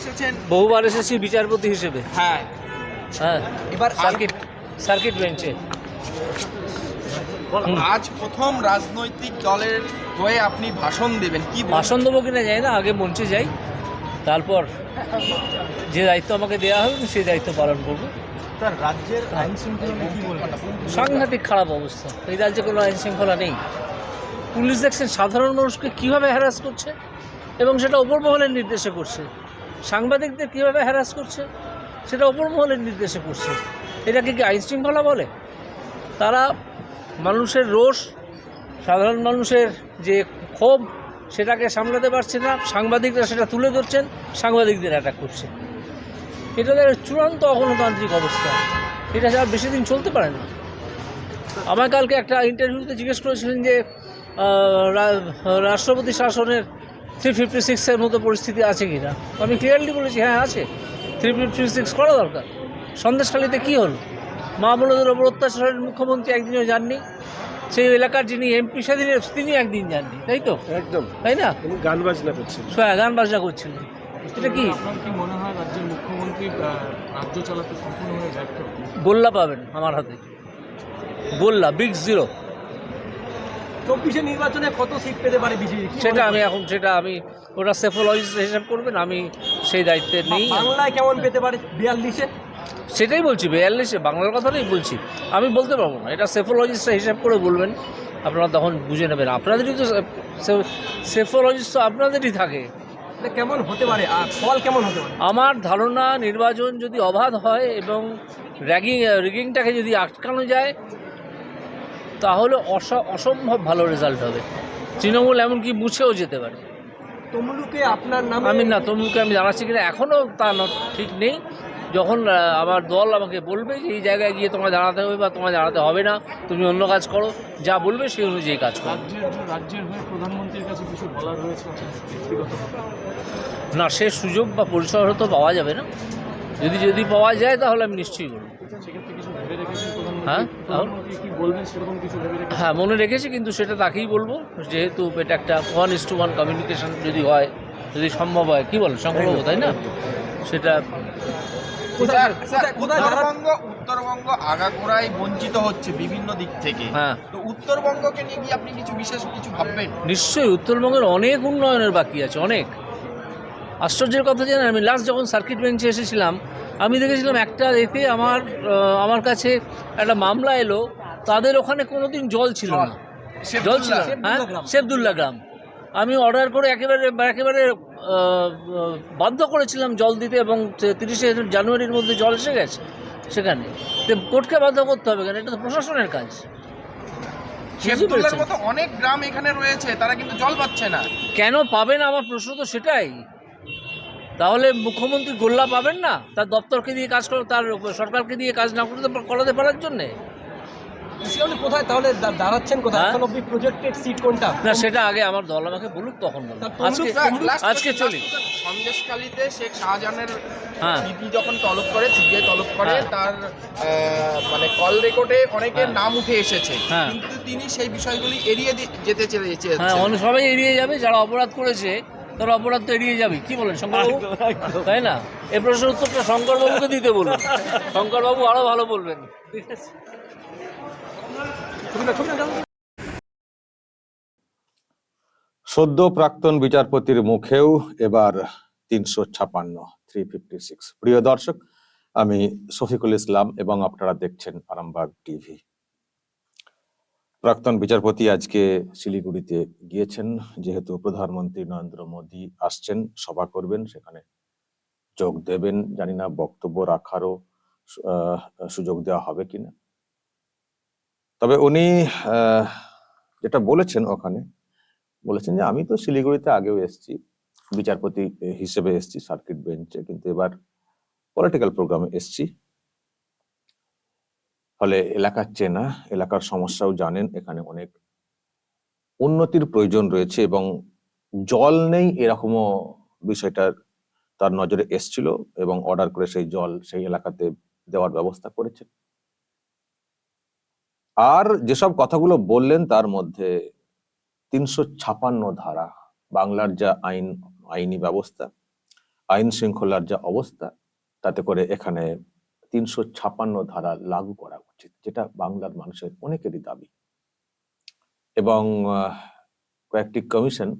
এসেছেন? বহুবার এসেছি বিচারপতি হিসেবে। হ্যাঁ। হ্যাঁ। এবার সার্কিট সার্কিট বেঞ্চে। আজ প্রথম রাজনৈতিক দলের হয়ে আপনি ভাষণ দেবেন কি ভাষণ দেবো কিনা যাই না আগে মঞ্চে যাই তারপর যে দায়িত্ব আমাকে দেওয়া হবে আমি সেই দায়িত্ব পালন করব। স্যার রাজ্যের আইন শৃঙ্খলা নিয়ে কি বলবেন? সাংঘাতিক খারাপ অবস্থা। এই রাজ্যে কোনো আইন শৃঙ্খলা নেই। পুলিশ দেখছেন সাধারণ মানুষকে কীভাবে হ্যারাস করছে এবং সেটা ওপর মহলের নির্দেশে করছে। সাংবাদিকদের কীভাবে হ্যারাস করছে? সেটা ওপর মহলের নির্দেশে করছে। এটাকে কি আইন শৃঙ্খলা বলে? তারা মানুষের রোষ, সাধারণ মানুষের যে ক্ষোভ, সেটাকে সামলাতে পারছে না। সাংবাদিকরা সেটা তুলে ধরছেন, সাংবাদিকদের অ্যাটাক করছে। এটা তাদের চূড়ান্ত অগণতান্ত্রিক অবস্থা। এটা আর বেশি দিন চলতে পারে না। আমার কালকে একটা ইন্টারভিউতে জিজ্ঞেস করেছিলেন যে রাষ্ট্রপতি শাসনের থ্রি ফিফটি সিক্সের মতো পরিস্থিতি আছে কি না আমি ক্লিয়ারলি বলেছি হ্যাঁ আছে। থ্রি ফিফটি সিক্স করা দরকার। সন্দেশখালিতে কী হলো? মা বোনদের ওপর অত্যাচারের মুখ্যমন্ত্রী একদিনও যাননি। সেই এলাকার যিনি এমপি সেদিন তিনি একদিন যাননি তাই তো? একদম। তাই না? গান বাজনা করছেন সোয়া গান বাজনা করছিলেন। এটা কি? মনে হয় রাজ্যের মুখ্যমন্ত্রী রাজ্য চালাতে সম্পূর্ণ হয়ে ব্যর্থ গোল্লা পাবেন আমার হাতে। গোল্লা বিগ জিরো চব্বিশে নির্বাচনে কত সিট পেতে পারে বিজেপি সেটা আমি এখন সেটা আমি ওটা সেফোলজিস্ট হিসাব করবেন আমি সেই দায়িত্বে নেই। বাংলায় কেমন পেতে পারে বিয়াল্লিশে? সেটাই বলছি বিয়াল্লিশে। বাংলার কথাটাই বলছি। আমি বলতে পারব না। এটা সেফোলজিস্টরা হিসাব করে বলবেন আপনারা তখন বুঝে নেবেন। আপনাদেরই তো সেফোলজিস্ট তো আপনাদেরই থাকে। এটা কেমন হতে পারে? আর ফল কেমন হতে পারে? আমার ধারণা নির্বাচন যদি অবাধ হয় এবং র্যাগিং রিগিংটাকে যদি আটকানো যায় তাহলে অস- অসম্ভব ভালো রেজাল্ট হবে। তৃণমূল এমনকি মুছেও যেতে পারে। তমলুকে আপনার নাম আমি না তমলুকে আমি জানাচ্ছি কিনা এখনও তা ন- ঠিক নেই। যখন আমার দল আমাকে বলবে যে এই জায়গায় গিয়ে তোমায় দাঁড়াতে হবে বা তোমায় দাঁড়াতে হবে না তুমি অন্য কাজ করো। যা বলবে সেই অনুযায়ী কাজ করো। রাজ্যের রাজ্যের হয়ে প্রধানমন্ত্রীর কাছে কিছু বলার রয়েছে না সে সুযোগ বা পরিসর হয়তো পাওয়া যাবে না। যদি যদি পাওয়া যায় তাহলে আমি নিশ্চয়ই বলব সেক্ষেত্রে কিছু ভেবে রেখেছেন প্রধানমন্ত্রী হ্যাঁ? হ্যাঁ মনে রেখেছি কিন্তু সেটা তাকেই বলব। যেহেতু এটা একটা one is to one communication যদি হয় যদি সম্ভব হয় কি বল সম্ভব তাই না? সেটা? উত্তরবঙ্গ উত্তরবঙ্গ আগাগোড়াই বঞ্চিত হচ্ছে বিভিন্ন দিক থেকে। হ্যাঁ। তো উত্তরবঙ্গকে নিয়ে কি আপনি কিছু বিশেষ কিছু ভাববেন? নিশ্চয়ই উত্তরবঙ্গের অনেক উন্নয়নের বাকি আছে অনেক। আশ্চর্যের কথা জানেন আমি লাস্ট যখন সার্কিট বেঞ্চে এসেছিলাম আমি দেখেছিলাম একটা এতে আমার আমার কাছে একটা মামলা এলো তাদের ওখানে কোনোদিন জল ছিল না। জল। ছিল হ্যাঁ? শেবদুল্লা গ্রাম। আমি অর্ডার করে একেবারে একেবারে বাধ্য করেছিলাম জল দিতে এবং তিরিশে জানুয়ারির মধ্যে জল এসে গেছে সেখানে। তো কোর্টকে বাধ্য করতে হবে কেন? এটা তো প্রশাসনের কাজ। অনেক গ্রাম এখানে রয়েছে তারা কিন্তু জল পাচ্ছে না। কেন পাবে না? আমার প্রশ্ন তো সেটাই। তাহলে মুখ্যমন্ত্রী গোল্লা পাবেন না? তার দপ্তরকে দিয়ে কাজ করে তার সরকারকে দিয়ে কাজ না করতে করাতে পারার জন্যে? কোথায়? তাহলে দাঁড়াচ্ছেন কোথায়? হ্যাঁ? এখন অব্দি প্রজেক্টেড সিট কোনটা? না সেটা আগে আমার দল আমাকে বলুক তখন বলুক। আজকে আজকে চলি। last শেখ শাহজাহানের হ্যাঁ। যখন তলব করে সিবিআই তলব করে হ্যাঁ। তার আহ, মানে কল রেকর্ডে অনেকের হ্যাঁ। নাম উঠে এসেছে। হ্যাঁ। কিন্তু তিনি সেই বিষয়গুলি এড়িয়ে যেতে চেয়েছে হ্যাঁ সবাই এড়িয়ে যাবে যারা অপরাধ করেছে তারা অপরাধ তো এড়িয়ে যাবে। কি বলেন শঙ্করবাবু? তাই না? এই প্রশ্নের উত্তরটা শঙ্করবাবুকে দিতে বলুন। শঙ্করবাবু আরও ভালো বলবেন। ঠিক আছে। সদ্য প্রাক্তন বিচারপতির মুখেও এবার তিনশো ছাপান্ন থ্রি ফিফটি সিক্স প্রিয় দর্শক আমি শফিকুল ইসলাম এবং আপনারা দেখছেন আরামবাগ টিভি। প্রাক্তন বিচারপতি আজকে শিলিগুড়িতে গিয়েছেন। যেহেতু প্রধানমন্ত্রী নরেন্দ্র মোদী আসছেন, সভা করবেন, সেখানে যোগ দেবেন। জানি না বক্তব্য রাখারও সুযোগ দেওয়া হবে কিনা। তবে উনি যেটা বলেছেন ওখানে, বলেছেন যে আমি তো শিলিগুড়িতে আগেও এসেছি, বিচারপতি হিসেবে এসেছি সার্কিট বেঞ্চে, কিন্তু এবার পলিটিক্যাল প্রোগ্রামে এসেছি। ফলে এলাকার চেনা এলাকার সমস্যাও জানেন, এখানে অনেক উন্নতির প্রয়োজন রয়েছে এবং জল নেই এরকমও বিষয়টার তার নজরে এসছিল এবং অর্ডার করে সেই জল সেই এলাকাতে দেওয়ার ব্যবস্থা করেছে। আর যেসব কথাগুলো বললেন তার মধ্যে তিনশো ছাপান্ন ধারা, বাংলার যা আইন, আইনি ব্যবস্থা, আইন শৃঙ্খলার যা অবস্থা, তাতে করে এখানে তিনশো ছাপান্ন ধারা লাগু করা উচিত যেটা বাংলার মানুষের অনেকেরই দাবি। এবং কয়েকটি কমিশন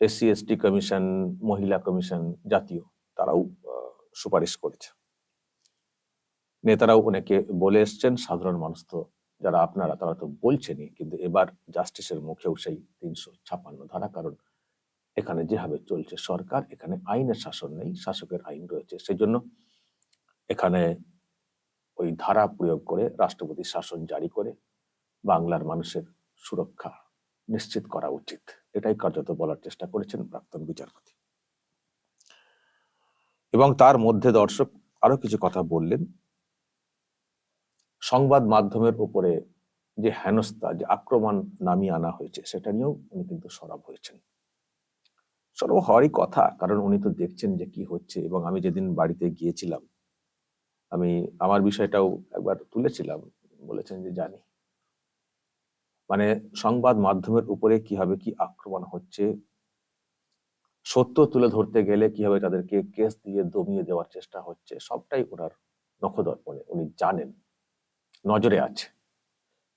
এসসি এসটি কমিশন, মহিলা কমিশন জাতীয়, তারাও সুপারিশ করেছে। নেতারাও অনেকে বলে এসছেন, সাধারণ মানুষ তো যারা আপনারা, তারা তো বলছেনই, কিন্তু এবার জাস্টিসের মুখেও সেই তিনশো ছাপান্ন ধারা, কারণ এখানে যেভাবে চলছে সরকার, এখানে আইনের শাসন নেই, শাসকের আইন রয়েছে। সেই জন্য এখানে ওই ধারা প্রয়োগ করে রাষ্ট্রপতি শাসন জারি করে বাংলার মানুষের সুরক্ষা নিশ্চিত করা উচিত। এটাই কার্যত বলার চেষ্টা করেছেন প্রাক্তন বিচারপতি। এবং তার মধ্যে দর্শক আরও কিছু কথা বললেন। সংবাদ মাধ্যমের উপরে যে হেনস্থা, যে আক্রমণ নামিয়ে আনা হয়েছে, সেটা নিয়েও উনি কিন্তু সরব হয়েছেন। সরব হওয়ারই কথা, কারণ উনি তো দেখছেন যে কি হচ্ছে এবং আমি যেদিন বাড়িতে গিয়েছিলাম আমি আমার বিষয়টাও একবার তুলেছিলাম, বলেছেন যে জানি। মানে সংবাদ মাধ্যমের উপরে কীভাবে কি আক্রমণ হচ্ছে, সত্য তুলে ধরতে গেলে কীভাবে তাদেরকে কেস দিয়ে দমিয়ে দেওয়ার চেষ্টা হচ্ছে, সবটাই ওনার নখদর্পণে উনি জানেন, নজরে আছে।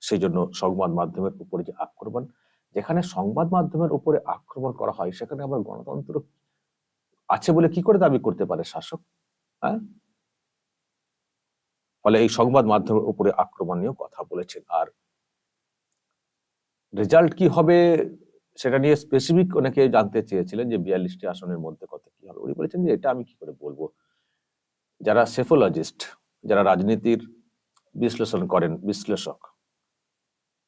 সেই জন্য সংবাদ মাধ্যমের উপরে যে আক্রমণ, যেখানে সংবাদ মাধ্যমের উপরে আক্রমণ করা হয়, সেখানে আবার গণতন্ত্র আছে বলে কি করে দাবি করতে পারে শাসক? হ্যাঁ? ফলে এই সংবাদ মাধ্যমের উপরে আক্রমণ নিয়েও কথা বলেছেন। আর রেজাল্ট কি হবে সেটা নিয়ে স্পেসিফিক অনেকে জানতে চেয়েছিলেন যে বিয়াল্লিশটি আসনের মধ্যে কত কি হবে। উনি বলেছেন যে এটা আমি কি করে বলব? যারা সেফোলজিস্ট যারা রাজনীতির বিশ্লেষণ করেন, বিশ্লেষক,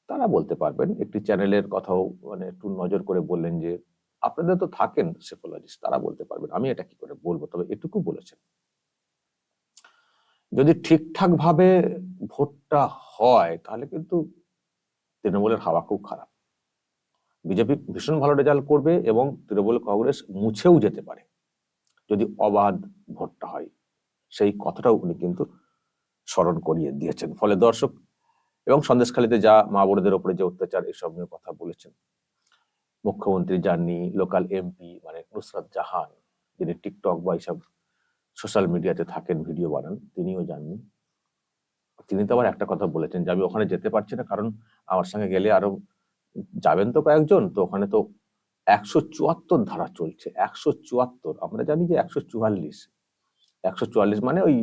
তারা বলতে পারবেন, একটি চ্যানেলের কথাও মানে একটু নজর করে বললেন যে আপনাদের তো থাকেন সেফোলজিস্ট তারা বলতে পারবেন, আমি এটা কি করে বলব? তবে এটুকু বলেছেন। যদি ঠিকঠাক ভাবে ভোটটা হয়, তাহলে কিন্তু তৃণমূলের হাওয়া খুব খারাপ। বিজেপি ভীষণ ভালো রেজাল্ট করবে এবং তৃণমূল কংগ্রেস মুছেও যেতে পারে, যদি অবাধ ভোটটা হয়। সেই কথাটাও উনি কিন্তু স্মরণ করিয়ে দিয়েছেন। ফলে দর্শক, এবং সন্দেশখালীতে যা মা বোনদের উপরে যে অত্যাচার, এসব নিয়ে কথা বলেছেন মুখ্যমন্ত্রী যাননি লোকাল এমপি মানে নুসরাত জাহান, যিনি টিকটক বা এইসব সোশ্যাল মিডিয়াতে থাকেন, ভিডিও বানান, তিনিও যাননি। তিনি তো আবার একটা কথা বলেছেন যে, আমি ওখানে যেতে পারছি না, কারণ আমার সঙ্গে গেলে আরও যাবেন তো কয়েকজন, তো ওখানে তো একশো চুয়াত্তর ধারা চলছে, একশো চুয়াত্তর। আমরা জানি যে একশো চুয়াল্লিশ। একশো চুয়াল্লিশ মানে ওই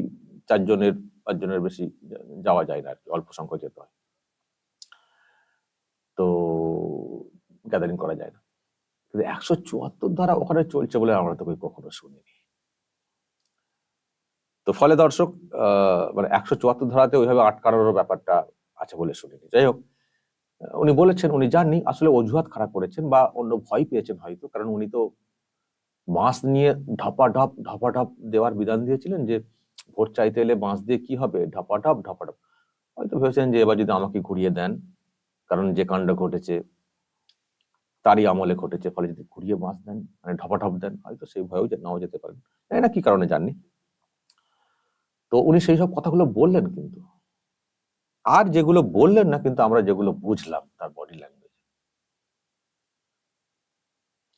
চারজনের, পাঁচজনের বেশি যাওয়া যায় না আর কি অল্প সংখ্যক যেতে হয়। তো গ্যাদারিং করা যায় না। কিন্তু একশো চুয়াত্তর ধারা ওখানে চলছে বলে আমরা তো কখনো শুনিনি। তো ফলে দর্শক মানে একশো চুয়াত্তর ধারাতে ওইভাবে আটকানোর ব্যাপারটা আছে বলে শুনিনি। যাই হোক উনি বলেছেন, উনি জাননি, আসলে অজুহাত খারাপ করেছেন বা অন্য ভয় পেয়েছেন হয়তো, কারণ উনি তো বাঁশ নিয়ে ঢপাঢপ ঢপাঢপ দেওয়ার বিধান দিয়েছিলেন যে, ভোট চাইতে এলে বাঁশ দিয়ে কি হবে? ঢপাঢপ ঢপাঢপ। হয়তো ভেবেছেন যে, এবার যদি আমাকে ঘুরিয়ে দেন, কারণ যে কাণ্ড ঘটেছে, তারই আমলে ঘটেছে, ফলে যদি ঘুরিয়ে বাঁশ দেন মানে ঢপাঢপ দেন, হয়তো সেই ভয়েও নাও যেতে পারেন। না কি কারণে জাননি। তো উনি সেই সব কথাগুলো বললেন কিন্তু। আর যেগুলো বললেন না কিন্তু আমরা যেগুলো বুঝলাম তার বডি ল্যাঙ্গুয়েজ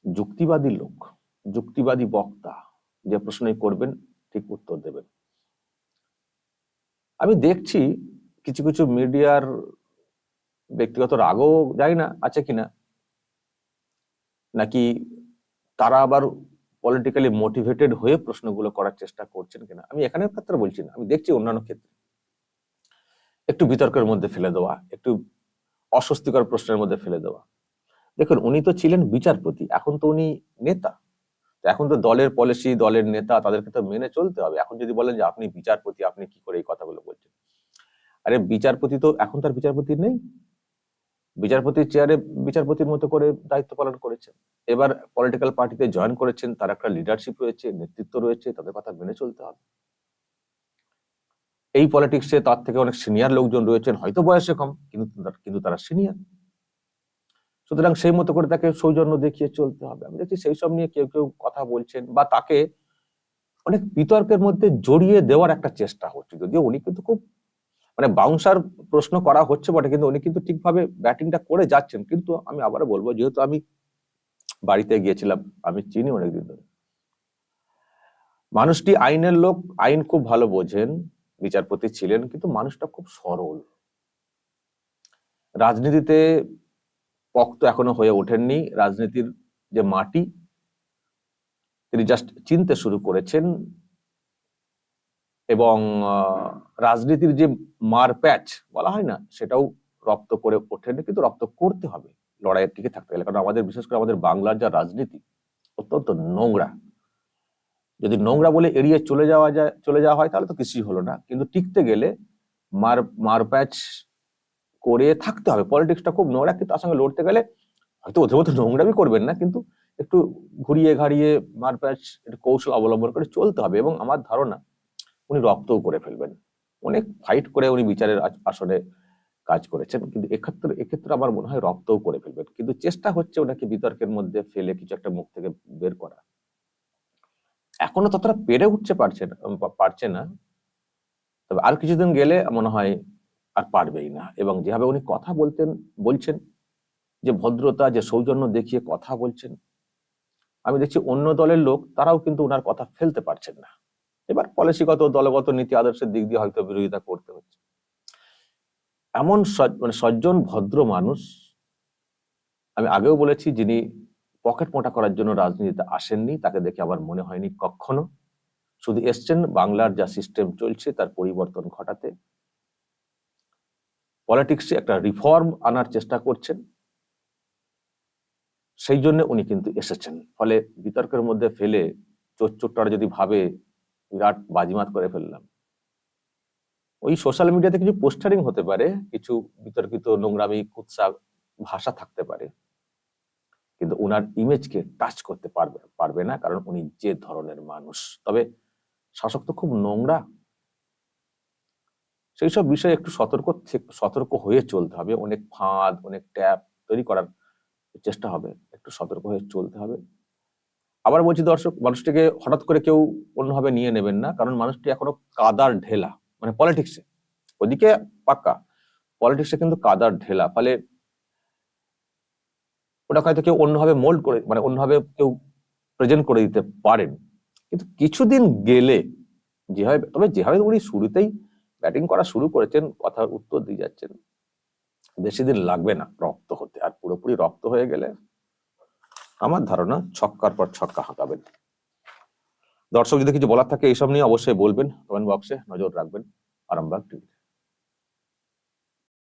যুক্তিবাদী লোক, যুক্তিবাদী বক্তা যে প্রশ্নই করবেন, ঠিক উত্তর দেবেন। আমি দেখছি কিছু কিছু মিডিয়ার ব্যক্তিগত রাগও জানি না আছে কিনা। নাকি তারা আবার পলিটিক্যালি মোটিভেটেড হয়ে প্রশ্নগুলো করার চেষ্টা করছেন কিনা? আমি এখানের ক্ষেত্রে বলছি না, আমি দেখছি অন্যান্য ক্ষেত্রে। একটু বিতর্কের মধ্যে ফেলে দেওয়া, একটু অস্বস্তিকর প্রশ্নের মধ্যে ফেলে দেওয়া। দেখুন, উনি তো ছিলেন বিচারপতি, এখন তো উনি নেতা। এখন তো দলের পলিসি দলের নেতা, তাদেরকে তো মেনে চলতে হবে। এখন যদি বলেন যে আপনি বিচারপতি, আপনি কি করে এই কথাগুলো বলছেন? আরে, বিচারপতি তো এখন তার বিচারপতি নেই। বিচারপতির চেয়ারে বিচারপতির মতো করে দায়িত্ব পালন করেছেন। এবার পলিটিক্যাল পার্টিতে জয়েন করেছেন, তার একটা লিডারশিপ রয়েছে, নেতৃত্ব রয়েছে, তাদের কথা মেনে চলতে হবে। এই পলিটিক্সে তার থেকে অনেক সিনিয়র লোকজন রয়েছেন, হয়তো বয়সে কম, কিন্তু কিন্তু তারা সিনিয়র সুতরাং সেই মতো করে তাকে সৌজন্য দেখিয়ে চলতে হবে। আমি দেখছি সেই সব নিয়ে কেউ কেউ কথা বলছেন বা তাকে অনেক বিতর্কের মধ্যে জড়িয়ে দেওয়ার একটা চেষ্টা হচ্ছে, যদিও উনি কিন্তু খুব মানে বাউন্সার প্রশ্ন করা হচ্ছে বটে, কিন্তু উনি কিন্তু ঠিকভাবে ব্যাটিংটা করে যাচ্ছেন। কিন্তু আমি আবারও বলব, যেহেতু আমি বাড়িতে গিয়েছিলাম, আমি চিনি অনেকদিন ধরে। মানুষটি আইনের লোক, আইন খুব ভালো বোঝেন, বিচারপতি ছিলেন, কিন্তু মানুষটা খুব সরল। রাজনীতিতে পক্ত এখনও হয়ে ওঠেননি। রাজনীতির যে মাটি, তিনি জাস্ট চিনতে শুরু করেছেন এবং রাজনীতির যে মার প্যাচ বলা হয় না, সেটাও রপ্ত করে ওঠেনি, কিন্তু রপ্ত করতে হবে, লড়াইয়ের টিকে থাকতে গেলে। কারণ আমাদের, বিশেষ করে আমাদের বাংলার যা রাজনীতি, অত্যন্ত নোংরা। যদি নোংরা বলে এড়িয়ে চলে যাওয়া যায়, চলে যাওয়া হয়, তাহলে তো কিছুই হলো না। কিন্তু টিকতে গেলে মার মার প্যাচ করে থাকতে হবে। পলিটিক্সটা খুব নোংরা, কিন্তু তার সঙ্গে লড়তে গেলে হয়তো ওদের মতো নোংরামি করবেন না, কিন্তু একটু ঘুরিয়ে ঘাড়িয়ে মার প্যাচ, একটু কৌশল অবলম্বন করে চলতে হবে। এবং আমার ধারণা, উনি রক্তও করে ফেলবেন। অনেক ফাইট করে উনি বিচারের আস- আসনে কাজ করেছেন। কিন্তু এক্ষেত্রে এক্ষেত্রে আমার মনে হয় রক্তও করে ফেলবেন। কিন্তু চেষ্টা হচ্ছে ওনাকে বিতর্কের মধ্যে ফেলে কিছু একটা মুখ থেকে বের করা। এখনও ততটা পেরে উঠতে পারছে না পারছে না। তবে আর কিছুদিন গেলে মনে হয় আর পারবেই না। এবং যেভাবে উনি কথা বলতেন, বলছেন, যে ভদ্রতা, যে সৌজন্য দেখিয়ে কথা বলছেন, আমি দেখছি অন্য দলের লোক, তারাও কিন্তু ওনার কথা ফেলতে পারছেন না। এবার পলিসিগত দলগত নীতি আদর্শের দিক দিয়ে হয়তো বিরোধিতা করতে হচ্ছে। এমন মানে সজ্জন ভদ্র মানুষ, আমি আগেও বলেছি যিনি পকেট মোটা করার জন্য রাজনীতিতে আসেননি, তাকে দেখে আমার মনে হয়নি কখনো। শুধু এসছেন, বাংলার যা সিস্টেম চলছে, তার পরিবর্তন ঘটাতে। পলিটিক্সে একটা রিফর্ম আনার চেষ্টা করছেন। সেই জন্য উনি কিন্তু এসেছেন। ফলে বিতর্কের মধ্যে ফেলে চোর চোরটারা যদি ভাবে বিরাট বাজিমাত করে ফেললাম। ওই সোশ্যাল মিডিয়াতে কিছু পোস্টারিং হতে পারে, কিছু বিতর্কিত, নোংরামি, কুৎসা ভাষা থাকতে পারে। কিন্তু ওনার ইমেজকে টাচ করতে পারবে পারবে না, কারণ উনি যে ধরনের মানুষ। তবে শাসক তো খুব নোংরা। সেই সব বিষয়ে একটু সতর্ক সতর্ক হয়ে চলতে হবে। অনেক ফাঁদ, অনেক ট্যাপ তৈরি করার চেষ্টা হবে। একটু সতর্ক হয়ে চলতে হবে। আবার বলছি দর্শক, মানুষটিকে হঠাৎ করে কেউ অন্যভাবে নিয়ে নেবেন না, কারণ মানুষটি এখনও কাদার ঢেলা মানে পলিটিক্সে ওদিকে পাক্কা পলিটিক্সে কিন্তু কাদার ঢেলা, ফলে ওটা হয়তো কেউ অন্যভাবে মোল্ড করে মানে অন্যভাবে কেউ প্রেজেন্ট করে দিতে পারেন। কিন্তু কিছুদিন গেলে, যেভাবে, তবে যেভাবে উনি শুরুতেই ব্যাটিং করা শুরু করেছেন, কথার উত্তর দিয়ে যাচ্ছেন, বেশি দিন লাগবে না রক্ত হতে, আর পুরোপুরি রক্ত হয়ে গেলে আমার ধারণা ছক্কার পর ছক্কা হাঁকাবেন। দর্শক যদি কিছু বলার থাকে, এইসব নিয়ে অবশ্যই বলবেন। কমেন্ট বক্সে নজর রাখবেন। আরামবাগ টিভি